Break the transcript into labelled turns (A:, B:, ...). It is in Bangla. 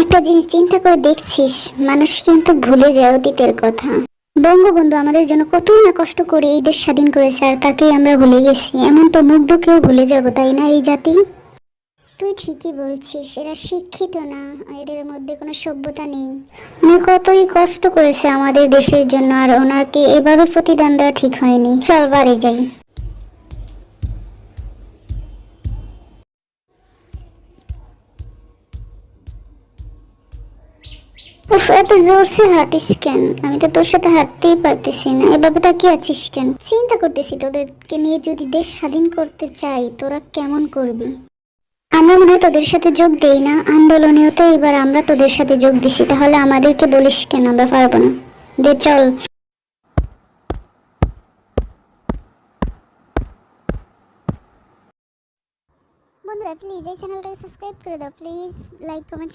A: একটা জিনিস চিন্তা করে দেখছিস, মানুষ কিন্তু ভুলে যায় অতীতের কথা। বঙ্গবন্ধু আমাদের জন্য কতই না কষ্ট করে এই দেশ স্বাধীন করেছে আর তাকেই আমরা ভুলে গেছি। এমন তো মুগ্ধকেও ভুলে যাব, তাই না, এই জাতি? তুই ঠিকই বলছিস, এরা শিক্ষিত না, এদের মধ্যে কোনো সভ্যতা নেই। উনি কতই কষ্ট করেছে আমাদের দেশের জন্য, আর ওনাকে এভাবে প্রতিদান দেওয়া ঠিক হয়নি। চল বাড়ি যাই। এত জোরসে হাঁটিস কেন? আমি তো তোর সাথে হাঁটতেই পারতেছি না। এভাবে তাকিয়ে আছিস কেন? চিন্তা করতেছি তোদেরকে নিয়ে যদি দেশ স্বাধীন করতে চাই, তোরা কেমন করবি? আমরা মনে তোদের সাথে যোগ দেই না। আন্দোলনেও তো এবার আমরা তোদের সাথে যোগ দিছি। তাহলে আমাদেরকে বলিস কেন? আমরা পারব না। দে, চল। বন্ধুরা প্লিজ এই চ্যানেলটাকে সাবস্ক্রাইব করে দাও। Please like comment